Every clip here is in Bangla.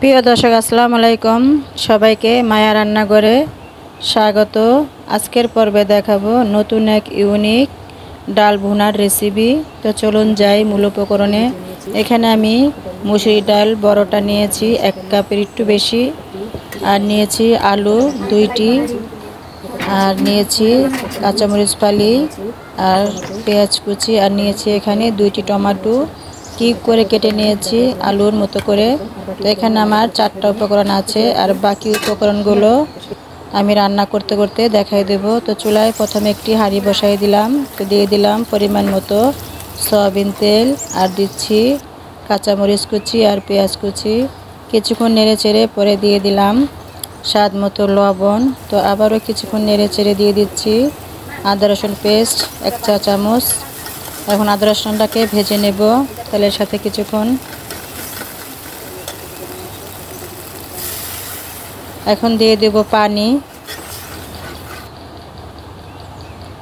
প্রিয় দর্শক, আসসালামু আলাইকুম। সবাইকে মায়া রান্নাঘরে স্বাগত। আজকের পর্বে দেখাবো নতুন এক ইউনিক ডাল ভুনার রেসিপি তো চলুন যাই মূল উপকরণে। এখানে আমি মুসুরি ডাল, বড়টা নিয়েছি এক কাপের একটু বেশি। আর নিয়েছি আলু দুইটি। আর নিয়েছি কাঁচামরিচ ফালি আর পেঁয়াজ কুচি। আর নিয়েছি এখানে দুইটি টমেটো। কিউব করে কেটে নিয়েছি আলুর মতো করে। তো এখানে আমার চারটা উপকরণ আছে আর বাকি উপকরণগুলো আমি রান্না করতে করতে দেখাই দেব। তো চুলায় প্রথমে একটি হাঁড়ি বসাই দিলাম। তো দিয়ে দিলাম পরিমাণ মতো সয়াবিন তেল আর দিচ্ছি কাঁচামরিচ কুচি আর পেঁয়াজ কুচি। কিছুক্ষণ নেড়ে চেড়ে পরে দিয়ে দিলাম স্বাদ মতো লবণ। তো আবারও কিছুক্ষণ নেড়ে চেড়ে দিয়ে দিচ্ছি আদা রসুন পেস্ট, এক চা চামচ। এখন আদা রসুনটাকে ভেজে নেব। তেলের সাথে কিছুক্ষণ। এখন দিয়ে দেব পানি।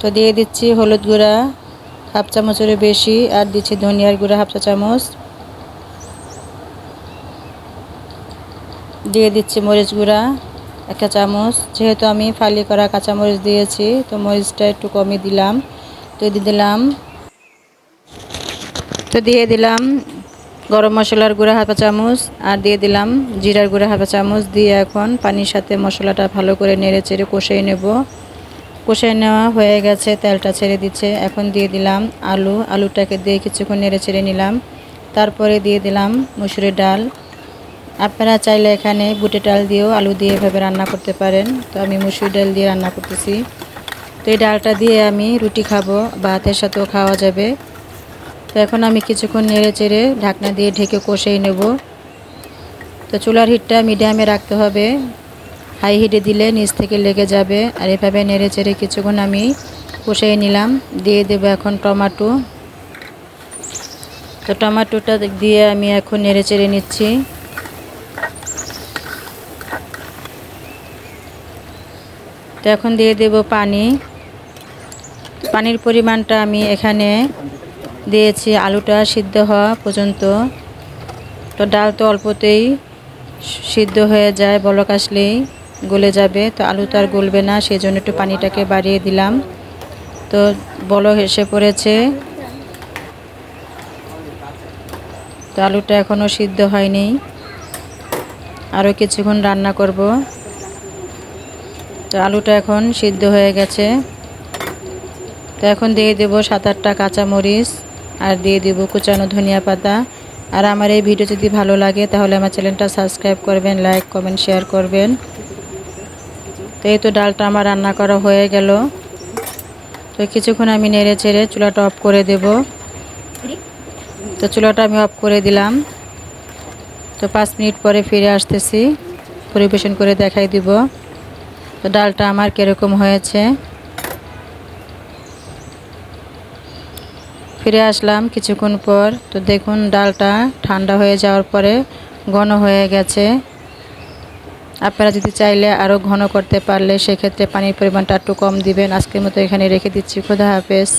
তো দিয়ে দিচ্ছি হলুদ গুঁড়া, হাফ চামচের বেশি, আর দিচ্ছি ধনিয়ার গুঁড়া, হাফ চা চামচ। দিয়ে দিচ্ছি মরিচ গুঁড়া একটা চামচ। যেহেতু আমি ফালি করা কাঁচামরিচ দিয়েছি, তো মরিচটা একটু কমই দিলাম। তো দিয়ে দিলাম তো দিয়ে দিলাম গরম মশলার গুঁড়া হাফা চামচ আর দিয়ে দিলাম জিরার গুঁড়া হাফা চামচ দিয়ে এখন পানির সাথে মশলাটা ভালো করে নেড়ে চেড়ে কষিয়ে নেব। কষিয়ে নেওয়া হয়ে গেছে, তেলটা ছেড়ে দিচ্ছে। এখন দিয়ে দিলাম আলু, আলুটাকে দিয়ে কিছুক্ষণ নেড়ে চেড়ে নিলাম। তারপরে দিয়ে দিলাম মুসুরির ডাল। আপনারা চাইলে এখানে বুটে ডাল দিয়েও আলু দিয়ে এভাবে রান্না করতে পারেন। তো আমি মুসুর ডাল দিয়ে রান্না করতেছি। তো এই ডালটা দিয়ে আমি রুটি খাব ভাতের সাথেও খাওয়া যাবে। তো এখন আমি কিছুক্ষণ নেড়ে চেড়ে ঢাকনা দিয়ে ঢেকে কষেই নেব। তো চুলার হিটটা মিডিয়ামে রাখতে হবে। হাই হিটে দিলে নিচ থেকে লেগে যাবে। আর এভাবে নেড়ে চেড়ে কিছুক্ষণ আমি কষিয়ে নিলাম। দিয়ে দেব এখন টমাটো। তো টমাটোটা দিয়ে আমি এখন নেড়ে চেড়ে নিচ্ছি। তো এখন দিয়ে দেব পানি। পানির পরিমাণটা আমি এখানে দিয়েছি, আলুটা সিদ্ধ হওয়া পর্যন্ত। তো ডাল তো অল্পতেই সিদ্ধ হয়ে যায়, বলক আসলেই গলে যাবে। তো আলু তো আর গলবে না সেই জন্য একটু পানিটাকে বাড়িয়ে দিলাম। তো বলক এসে পড়েছে। তো আলুটা এখনও সিদ্ধ হয়নি। আরও কিছুক্ষণ রান্না করব। তো আলুটা এখন সিদ্ধ হয়ে গেছে। তো এখন দিয়ে দেবো সাত আটটা কাঁচামরিচ। আর দিয়ে দেব কুচানো ধনিয়া পাতা। আর আমার এই ভিডিও যদি ভালো লাগে, তাহলে আমার চ্যানেলটা সাবস্ক্রাইব করবেন, লাইক, কমেন্ট, শেয়ার করবেন। তো এই তো ডালটা আমার রান্না করা হয়ে গেল। তো কিছুক্ষণ আমি নেড়ে চেড়ে চুলাটা অফ করে দেব। তো চুলাটা আমি অফ করে দিলাম। তো পাঁচ মিনিট পরে ফিরে আসতেছি, পরিবেশন করে দেখাই দিব। তো ডালটা আমার কীরকম হয়েছে। ফিরে আসলাম কিছুক্ষণ পর। তো দেখুন, ডালটা ঠান্ডা হয়ে যাওয়ার পরে ঘন হয়ে গেছে। আপনারা যদি চাইলে আরও ঘন করতে পারলে সেক্ষেত্রে পানির পরিমাণটা একটু কম দিবেন। আজকের মতো এখানে রেখে দিচ্ছি। খোদা হাফেজ।